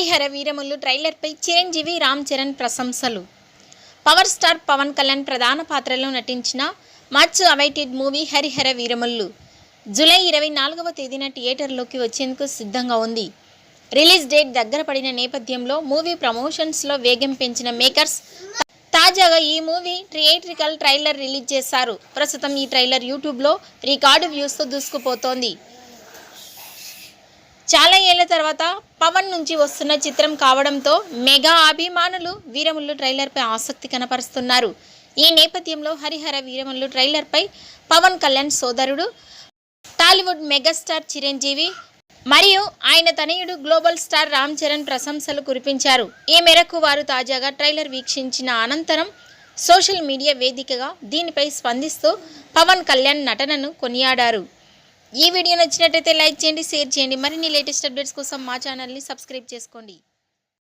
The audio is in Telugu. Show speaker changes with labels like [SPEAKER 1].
[SPEAKER 1] హరిహర వీరములు ట్రైలర్పై చిరంజీవి రామ్ చరణ్ ప్రశంసలు. పవర్ స్టార్ పవన్ కళ్యాణ్ ప్రధాన పాత్రలో నటించిన మచ్ అవైటెడ్ మూవీ హరిహర వీరములు జూలై ఇరవై నాలుగవ తేదీన థియేటర్లోకి వచ్చేందుకు సిద్ధంగా ఉంది. రిలీజ్ డేట్ దగ్గర పడిన నేపథ్యంలో మూవీ ప్రమోషన్స్లో వేగం పెంచిన మేకర్స్ తాజాగా ఈ మూవీ థియేట్రికల్ ట్రైలర్ రిలీజ్ చేశారు. ప్రస్తుతం ఈ ట్రైలర్ యూట్యూబ్లో రికార్డు వ్యూస్తో దూసుకుపోతోంది. చాలా ఏళ్ళ తర్వాత పవన్ నుంచి వస్తున్న చిత్రం కావడంతో మెగా అభిమానులు వీరములు ట్రైలర్పై ఆసక్తి కనపరుస్తున్నారు. ఈ నేపథ్యంలో హరిహర వీరములు ట్రైలర్పై పవన్ కళ్యాణ్ సోదరుడు టాలీవుడ్ మెగాస్టార్ చిరంజీవి మరియు ఆయన తనయుడు గ్లోబల్ స్టార్ రామ్ చరణ్ ప్రశంసలు కురిపించారు. ఈ మేరకు వారు తాజాగా ట్రైలర్ వీక్షించిన అనంతరం సోషల్ మీడియా వేదికగా దీనిపై స్పందిస్తూ పవన్ కళ్యాణ్ నటనను కొనియాడారు. ఈ వీడియో నచ్చినట్టయితే లైక్ చేయండి షేర్ చేయండి. మరిన్ని లేటెస్ట్ అప్డేట్స్ కోసం మా ఛానల్ని సబ్స్క్రైబ్ చేసుకోండి.